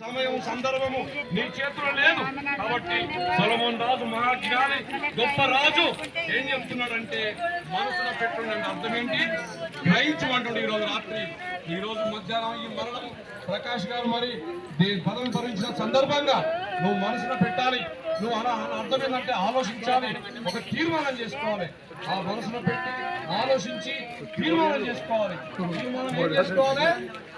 సమయం సందర్భము నీ చేతిలో లేదు. కాబట్టి సొలమోన్ రాజు మహాజ్ఞాని గొప్ప రాజు ఏం చెప్తున్నాడంటే మనసున పెట్టుండండి అర్థం ఏంటి గ్రహించమంటుండే ఈ రోజు రాత్రి. ఈ రోజు మధ్యాహ్నం ఈ మరణం. ప్రకాష్ గారు మరి దే- పదవి భరించిన సందర్భంగా నువ్వు మనసున పెట్టాలి. నువ్వు అలా అర్థం ఏంటంటే ఆలోచించాలి. ఒక తీర్మానం చేసుకోవాలి. ఆ మనసులో పెట్టి ఆలోచించి తీర్మానం చేసుకోవాలి. తీర్మానం ఏం చేసుకోవాలి?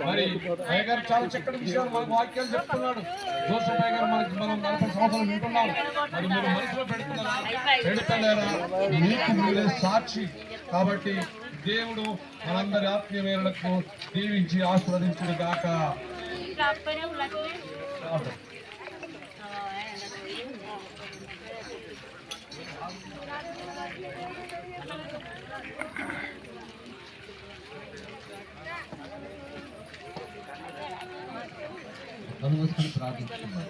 మరి అయ్య గారు చాలా చక్కటి విషయాలు మనకు వాక్యాలు చెప్తున్నాడు. జోసఫ్ అయ్య గారు మనకి మనం నలభై సంవత్సరాలు వింటున్నాం. మరి మీరు మనసులో పెడుతున్నారా పెడతలేరా? మీకు మీరే సాక్షి. కాబట్టి దేవుడు మనందరి ఆత్మీయమైనకు దీవించి ఆశీర్వదించుడు గాక. కనుమూసుకొని ప్రార్థించుకున్నాం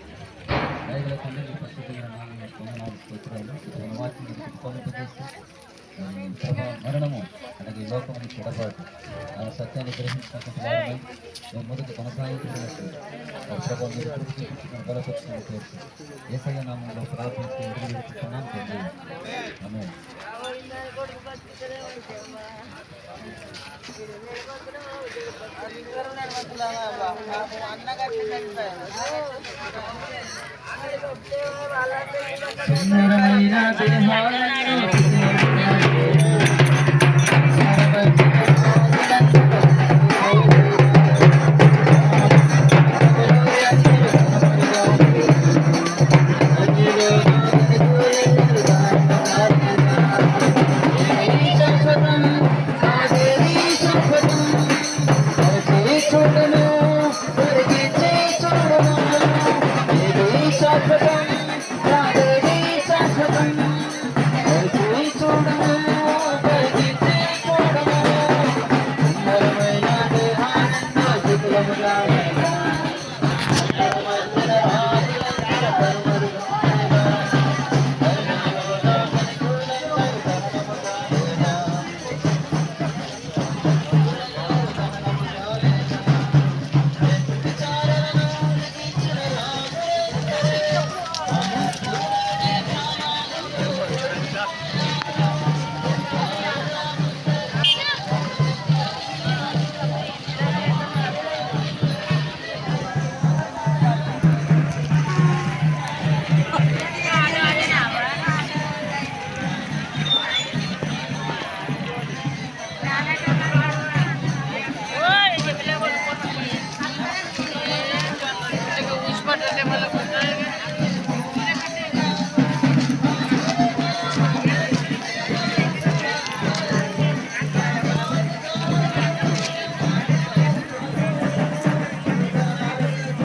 దయగల తండ్రి మీ పరిశుద్ధమైన నామమున వందనాలు స్తోత్రాలు. మన కొనపజేస్తూ మరణము అలాగే ఈ చూడబాటు. ఆ సత్యాన్ని గ్రహించినటువంటి వారిని మేము మొదటి కొనసాగించినట్టు ప్రభావ మీరు చూపించుకుని బలపరుచుకుని ఏసయ్య నామంలో ప్రార్థించి ఎదురుస్తున్నాం తండ్రి. ఆమె సుందరమైన దేహాలను South